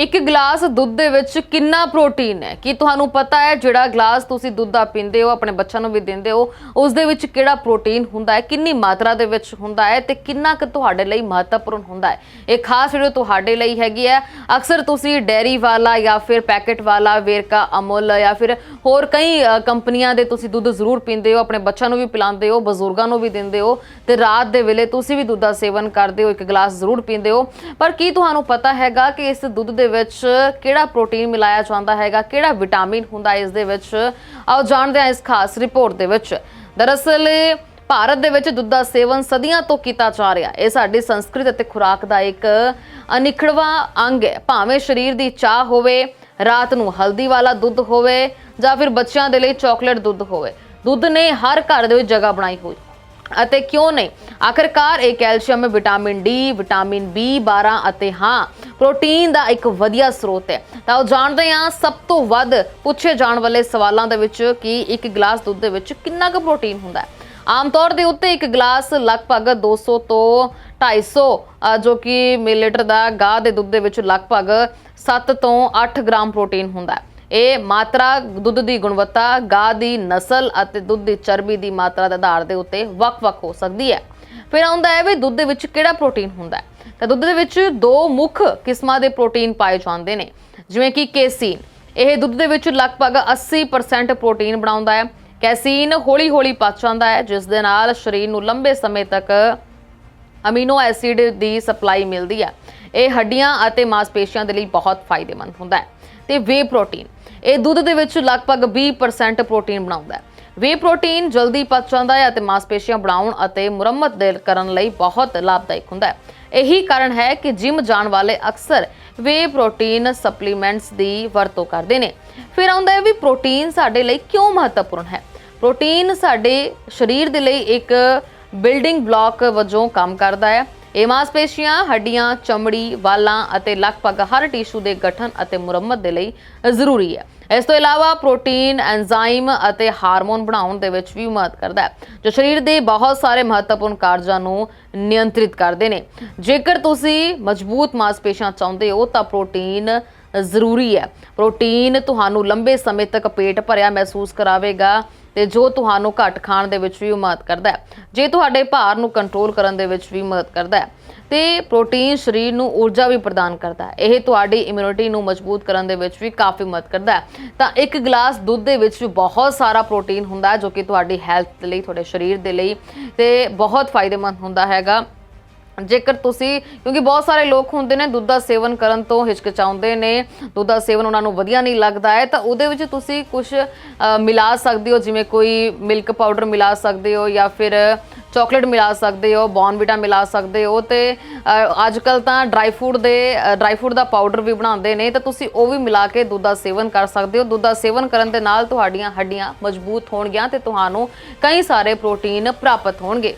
ਇੱਕ ਗਲਾਸ ਦੁੱਧ ਦੇ ਵਿੱਚ ਕਿੰਨਾ ਪ੍ਰੋਟੀਨ ਹੈ? ਕੀ ਤੁਹਾਨੂੰ ਪਤਾ ਹੈ ਜਿਹੜਾ ਗਲਾਸ ਤੁਸੀਂ ਦੁੱਧ ਦਾ ਪੀਂਦੇ ਹੋ, ਆਪਣੇ ਬੱਚਿਆਂ ਨੂੰ ਵੀ ਦਿੰਦੇ ਹੋ, ਉਸ ਦੇ ਵਿੱਚ ਕਿਹੜਾ ਪ੍ਰੋਟੀਨ ਹੁੰਦਾ ਹੈ, ਕਿੰਨੀ ਮਾਤਰਾ ਦੇ ਵਿੱਚ ਹੁੰਦਾ ਹੈ ਤੇ ਕਿੰਨਾ ਕੁ ਤੁਹਾਡੇ ਲਈ ਮਹੱਤਵਪੂਰਨ ਹੁੰਦਾ ਹੈ? ਇਹ ਖਾਸ ਵੀਡੀਓ ਤੁਹਾਡੇ ਲਈ ਹੈਗੀ ਹੈ। ਅਕਸਰ ਤੁਸੀਂ ਡੈਰੀ ਵਾਲਾ ਜਾਂ ਫਿਰ ਪੈਕੇਟ ਵਾਲਾ, ਵੇਰਕਾ, ਅਮੁੱਲ ਜਾਂ ਫਿਰ ਹੋਰ ਕਈ ਕੰਪਨੀਆਂ ਦੇ ਤੁਸੀਂ ਦੁੱਧ ਜ਼ਰੂਰ ਪੀਂਦੇ ਹੋ, ਆਪਣੇ ਬੱਚਿਆਂ ਨੂੰ ਵੀ ਪਿਲਾਉਂਦੇ ਹੋ, ਬਜ਼ੁਰਗਾਂ ਨੂੰ ਵੀ ਦਿੰਦੇ ਹੋ ਤੇ ਰਾਤ ਦੇ ਵੇਲੇ ਤੁਸੀਂ ਵੀ ਦੁੱਧ ਦਾ ਸੇਵਨ ਕਰਦੇ ਹੋ, ਇੱਕ ਗਲਾਸ ਜ਼ਰੂਰ ਪੀਂਦੇ ਹੋ। ਪਰ ਕੀ ਤੁਹਾਨੂੰ ਪਤਾ ਹੈਗਾ ਕਿ ਇਸ ਦੁੱਧ ਦੇ ਵਿੱਚ ਕਿਹੜਾ ਪ੍ਰੋਟੀਨ ਮਿਲਾਇਆ ਜਾਂਦਾ ਹੈਗਾ, ਕਿਹੜਾ ਵਿਟਾਮਿਨ ਹੁੰਦਾ ਹੈ ਇਸ ਦੇ ਵਿੱਚ? ਆਓ ਜਾਣਦੇ ਹਾਂ ਇਸ ਖਾਸ ਰਿਪੋਰਟ ਦੇ ਵਿੱਚ। ਦਰਅਸਲ, ਭਾਰਤ ਦੇ ਵਿੱਚ ਦੁੱਧ ਦਾ ਸੇਵਨ ਸਦੀਆਂ ਤੋਂ ਕੀਤਾ ਜਾ ਰਿਹਾ ਇਹ ਸਾਡੀ ਸੰਸਕ੍ਰਿਤ ਅਤੇ ਖੁਰਾਕ ਦਾ ਇੱਕ ਅਨਿਖੜਵਾ ਅੰਗ ਹੈ। ਭਾਵੇਂ ਸਰੀਰ ਦੀ ਚਾਹ ਹੋਵੇ, ਰਾਤ ਨੂੰ ਹਲਦੀ ਵਾਲਾ ਦੁੱਧ ਹੋਵੇ ਜਾਂ ਫਿਰ ਬੱਚਿਆਂ ਦੇ ਲਈ ਚਾਕਲੇਟ ਦੁੱਧ ਹੋਵੇ। ਦੁੱਧ ਨੇ ਹਰ ਘਰ ਦੇ ਵਿੱਚ ਜਗ੍ਹਾ ਬਣਾਈ ਹੋਈ। ਅਤੇ ਕਿਉਂ ਨਹੀਂ? ਆਖਰਕਾਰ ਇਹ calcium vitamin D vitamin B12 ਅਤੇ ਹਾਂ ਪ੍ਰੋਟੀਨ ਦਾ ਇੱਕ ਵਧੀਆ ਸਰੋਤ ਹੈ। ਤਾਂ ਉਹ ਜਾਣਦੇ ਹਾਂ ਸਭ ਤੋਂ ਵੱਧ ਪੁੱਛੇ ਜਾਣ ਵਾਲੇ ਸਵਾਲਾਂ ਦੇ ਵਿੱਚ ਕਿ ਇੱਕ ਗਲਾਸ ਦੁੱਧ ਦੇ ਵਿੱਚ ਕਿੰਨਾ ਕੁ ਪ੍ਰੋਟੀਨ ਹੁੰਦਾ ਹੈ? ਆਮ ਤੌਰ ਦੇ ਉੱਤੇ ਇੱਕ ਗਲਾਸ ਲਗਭਗ 200 ਤੋਂ 250 ਅ, ਜੋ ਕਿ ਮਿਲੀਲੀਟਰ ਦਾ ਗਾਂ ਦੇ ਦੁੱਧ ਦੇ ਵਿੱਚ ਲਗਭਗ 7 ਤੋਂ 8 ਗ੍ਰਾਮ ਪ੍ਰੋਟੀਨ ਹੁੰਦਾ ਹੈ। ਇਹ ਮਾਤਰਾ, ਦੁੱਧ ਦੀ ਗੁਣਵੱਤਾ, ਗਾਂ ਦੀ ਨਸਲ ਅਤੇ ਦੁੱਧ ਦੀ ਚਰਬੀ ਦੀ ਮਾਤਰਾ ਦੇ ਆਧਾਰ ਦੇ ਉੱਤੇ ਵੱਖ-ਵੱਖ ਹੋ ਸਕਦੀ ਹੈ। ਫਿਰ ਆਉਂਦਾ ਹੈ ਵੀ ਦੁੱਧ ਦੇ ਵਿੱਚ ਕਿਹੜਾ ਪ੍ਰੋਟੀਨ ਹੁੰਦਾ ਹੈ? ਤਾਂ ਦੁੱਧ ਦੇ ਵਿੱਚ ਦੋ ਮੁੱਖ ਕਿਸਮਾਂ ਦੇ ਪ੍ਰੋਟੀਨ ਪਾਏ ਜਾਂਦੇ ਨੇ, ਜਿਵੇਂ ਕਿ ਕੇਸੀਨ। ਇਹ ਦੁੱਧ ਦੇ ਵਿੱਚ ਲਗਭਗ 80% ਪ੍ਰੋਟੀਨ ਬਣਾਉਂਦਾ ਹੈ। ਕੈਸੀਨ ਹੌਲੀ-ਹੌਲੀ ਪਚ ਜਾਂਦਾ ਹੈ, ਜਿਸ ਦੇ ਨਾਲ ਸਰੀਰ ਨੂੰ ਲੰਬੇ ਸਮੇਂ ਤੱਕ ਅਮੀਨੋ ਐਸਿਡ ਦੀ ਸਪਲਾਈ ਮਿਲਦੀ ਹੈ। ਇਹ ਹੱਡੀਆਂ ਅਤੇ ਮਾਸਪੇਸ਼ੀਆਂ ਦੇ ਲਈ ਬਹੁਤ ਫਾਇਦੇਮੰਦ ਹੁੰਦਾ ਹੈ। ਤੇ ਵੇ ਪ੍ਰੋਟੀਨ ਇਹ ਦੁੱਧ ਦੇ ਵਿੱਚ ਲਗਭਗ 20% ਪ੍ਰੋਟੀਨ ਬਣਾਉਂਦਾ ਹੈ। ਵੇ ਪ੍ਰੋਟੀਨ ਜਲਦੀ ਪਚ ਜਾਂਦਾ ਹੈ ਅਤੇ ਮਾਸਪੇਸ਼ੀਆਂ ਬਣਾਉਣ ਅਤੇ ਮੁਰੰਮਤ ਦੇ ਕਰਨ ਲਈ ਬਹੁਤ ਲਾਭਦਾਇਕ ਹੁੰਦਾ ਹੈ। ਇਹੀ ਕਾਰਨ ਹੈ ਕਿ ਜਿਮ ਜਾਣ ਵਾਲੇ ਅਕਸਰ ਵੇ ਪ੍ਰੋਟੀਨ ਸਪਲੀਮੈਂਟਸ ਦੀ ਵਰਤੋਂ ਕਰਦੇ ਨੇ। ਫਿਰ ਆਉਂਦਾ ਹੈ ਵੀ ਪ੍ਰੋਟੀਨ ਸਾਡੇ ਲਈ ਕਿਉਂ ਮਹੱਤਵਪੂਰਨ ਹੈ? ਪ੍ਰੋਟੀਨ ਸਾਡੇ ਸਰੀਰ ਦੇ ਲਈ ਇੱਕ ਬਿਲਡਿੰਗ ਬਲਾਕ ਵਜੋਂ ਕੰਮ ਕਰਦਾ ਹੈ। ਇਹ ਮਾਸਪੇਸ਼ੀਆਂ, ਹੱਡੀਆਂ, ਚਮੜੀ, ਵਾਲਾਂ ਅਤੇ ਲਗਭਗ ਹਰ ਟਿਸ਼ੂ ਦੇ ਗਠਨ ਅਤੇ ਮੁਰੰਮਤ ਦੇ ਲਈ ਜ਼ਰੂਰੀ ਹੈ। ਇਸ ਤੋਂ ਇਲਾਵਾ ਪ੍ਰੋਟੀਨ ਐਂਜ਼ਾਈਮ ਅਤੇ ਹਾਰਮੋਨ ਬਣਾਉਣ ਦੇ ਵਿੱਚ ਵੀ ਮਦਦ ਕਰਦਾ ਹੈ, ਜੋ ਸਰੀਰ ਦੇ ਬਹੁਤ ਸਾਰੇ ਮਹੱਤਵਪੂਰਨ ਕਾਰਜਾਂ ਨੂੰ ਨਿਯੰਤਰਿਤ ਕਰਦੇ ਨੇ। ਜੇਕਰ ਤੁਸੀਂ ਮਜ਼ਬੂਤ ਮਾਸਪੇਸ਼ੀਆਂ ਚਾਹੁੰਦੇ ਹੋ ਤਾਂ ਪ੍ਰੋਟੀਨ ਜ਼ਰੂਰੀ ਹੈ। ਪ੍ਰੋਟੀਨ ਤੁਹਾਨੂੰ ਲੰਬੇ ਸਮੇਂ ਤੱਕ ਪੇਟ ਭਰਿਆ ਮਹਿਸੂਸ ਕਰਾਵੇਗਾ ਤੇ ਜੋ ਤੁਹਾਨੂੰ ਘੱਟ ਖਾਣ ਦੇ ਵਿੱਚ ਵੀ ਮਦਦ ਕਰਦਾ ਹੈ। ਜੇ ਤੁਹਾਡੇ ਭਾਰ ਨੂੰ ਕੰਟਰੋਲ ਕਰਨ ਦੇ ਵਿੱਚ ਵੀ ਮਦਦ ਕਰਦਾ ਹੈ, ਤੇ ਪ੍ਰੋਟੀਨ ਸਰੀਰ ਨੂੰ ਊਰਜਾ ਵੀ ਪ੍ਰਦਾਨ ਕਰਦਾ ਹੈ। ਇਹ ਤੁਹਾਡੀ ਇਮਿਊਨਿਟੀ ਨੂੰ ਮਜ਼ਬੂਤ ਕਰਨ ਦੇ ਵਿੱਚ ਵੀ ਕਾਫੀ ਮਦਦ ਕਰਦਾ ਹੈ। ਤਾਂ ਇੱਕ ਗਲਾਸ ਦੁੱਧ ਦੇ ਵਿੱਚ ਵੀ ਬਹੁਤ ਸਾਰਾ ਪ੍ਰੋਟੀਨ ਹੁੰਦਾ ਹੈ, ਜੋ ਕਿ ਤੁਹਾਡੀ ਹੈਲਥ ਲਈ, ਤੁਹਾਡੇ ਸਰੀਰ ਦੇ ਲਈ ਤੇ ਬਹੁਤ ਫਾਇਦੇਮੰਦ ਹੁੰਦਾ ਹੈਗਾ। ਜੇਕਰ ਤੁਸੀਂ, ਕਿਉਂਕਿ ਬਹੁਤ ਸਾਰੇ ਲੋਕ ਹੁੰਦੇ ਨੇ ਦੁੱਧ ਦਾ ਸੇਵਨ ਕਰਨ ਤੋਂ ਹਿਚਕਿਚਾਉਂਦੇ ਨੇ, ਦੁੱਧ ਦਾ ਸੇਵਨ ਉਹਨਾਂ ਨੂੰ ਵਧੀਆ ਨਹੀਂ ਲੱਗਦਾ ਹੈ, ਤਾਂ ਉਹਦੇ ਵਿੱਚ ਤੁਸੀਂ ਕੁਝ ਮਿਲਾ ਸਕਦੇ ਹੋ, ਜਿਵੇਂ ਕੋਈ ਮਿਲਕ ਪਾਊਡਰ ਮਿਲਾ ਸਕਦੇ ਹੋ ਜਾਂ ਫਿਰ ਚਾਕਲੇਟ ਮਿਲਾ ਸਕਦੇ ਹੋ ਬੌਨਵੀਟਾ ਮਿਲਾ ਸਕਦੇ ਹੋ ਤੇ ਅੱਜ ਕੱਲ ਤਾਂ ਡਰਾਈ ਫੂਡ ਦੇ ਡਰਾਈ ਫੂਡ ਦਾ ਪਾਊਡਰ ਵੀ ਬਣਾਉਂਦੇ ਨੇ, ਤਾਂ ਤੁਸੀਂ ਉਹ ਵੀ ਮਿਲਾ ਕੇ ਦੁੱਧ ਦਾ ਸੇਵਨ ਕਰ ਸਕਦੇ ਹੋ। ਦੁੱਧ ਦਾ ਸੇਵਨ ਕਰਨ ਦੇ ਨਾਲ ਤੁਹਾਡੀਆਂ ਹੱਡੀਆਂ ਮਜ਼ਬੂਤ ਹੋਣਗੀਆਂ ਤੇ ਤੁਹਾਨੂੰ ਕਈ ਸਾਰੇ ਪ੍ਰੋਟੀਨ ਪ੍ਰਾਪਤ ਹੋਣਗੇ।